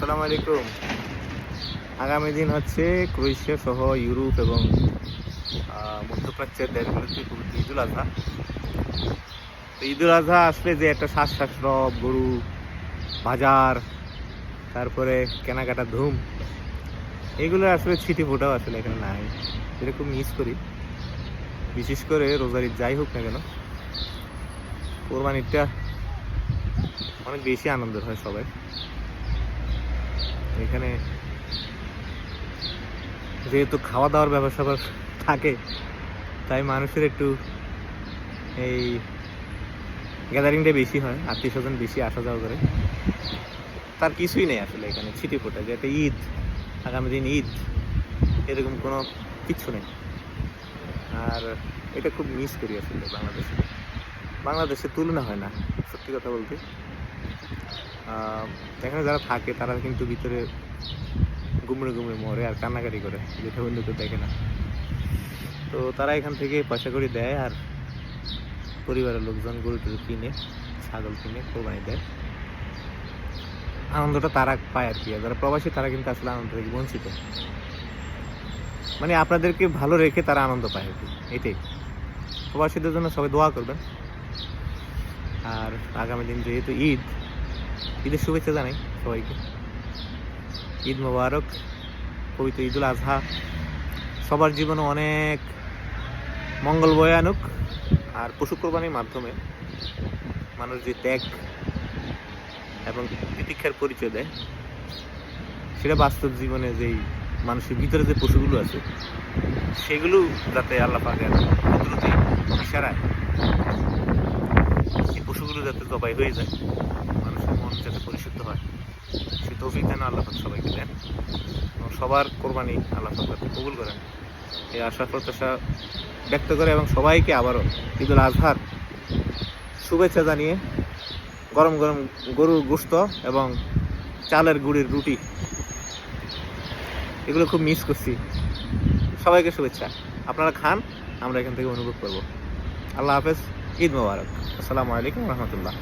আসসালামু আলাইকুম। আগামী দিন হচ্ছে ক্রোয়েশিয়া সহ ইউরোপ এবং মধ্যপ্রাচ্যের দেশগুলোতে ঈদুল আজহা। তো ঈদুল আজহা আসলে যে একটা শ্বাস শ্বাস রব, গরু, বাজার, তারপরে কেনাকাটা ধুম, এগুলো আসলে ছিটি ফোটাও আসলে এখানে নাই। এরকম মিস করি। বিশেষ করে রোজার ঈদ যাই হোক না কেন কোরবানিটা অনেক বেশি আনন্দের হয় সবাই। এখানে যেহেতু খাওয়া দাওয়ার স্যাপার থাকে, তাই মানুষের একটু এই গ্যাদারিংটা বেশি হয় আত্মীয় স্বজন বেশি আসা যাওয়া করে। তার কিছুই নেই আসলে এখানে ছিটি ফোটা যে একটা ঈদ, আগামী দিন ঈদ, এরকম কোনো কিচ্ছু নেই। আর এটা খুব মিস করি আসলে বাংলাদেশে। বাংলাদেশের তুলনা হয় না, সত্যি কথা বলতে। এখানে যারা থাকে, তারা কিন্তু ভিতরে গুমড়ে গুমড়ে মরে আর কান্নাকাটি করে, যেটা অন্য কেউ দেখে না। তো তারা এখান থেকে পয়সা করে দেয় আর পরিবারের লোকজন গরু টরু কিনে, ছাগল কিনে, কোরবানি দেয়। আনন্দটা তারা পায় আর কি। যারা প্রবাসী, তারা কিন্তু আসলে আনন্দ থেকে বঞ্চিত। মানে আপনাদেরকে ভালো রেখে তারা আনন্দ পায় আর কি, এটাই। প্রবাসীদের জন্য সবাই দোয়া করবেন। আর আগামী দিন যেহেতু ঈদ ঈদের শুভেচ্ছা জানাই সবাইকে। ঈদ মোবারক, পবিত্র ঈদুল আজহা। সবার জীবনে অনেক মঙ্গল বয়ে আনুক আর পশু কোরবানির মাধ্যমে মানুষ যে ত্যাগ এবং তিতিক্ষার পরিচয় দেয়, সেটা বাস্তব জীবনে যেই মানুষের ভিতরে যে পশুগুলো আছে, সেগুলো যাতে আল্লাহ পাকের কুদরতি ইশারায় এই পশুগুলো যাতে জবাই হয়ে যায়। যাতে পরিশুদ্ধ হয়। সে তৌফিক যেন আল্লাহ সবাইকে দেন। এবং সবার কোরবানি আল্লাহ যাতে কবুল করেন। এই আশা, প্রত্যাশা ব্যক্ত করে এবং সবাইকে আবারও ঈদুল আজহার শুভেচ্ছা জানিয়ে গরম গরম গরুর গোস্ত এবং চালের গুড়ির রুটি এগুলো খুব মিস করছি। সবাইকে শুভেচ্ছা। আপনারা খান, আমরা এখান থেকে অনুভব করব। আল্লাহ হাফেজ, ঈদ মোবারক। আসসালামু আলাইকুম রহমতুল্লাহ।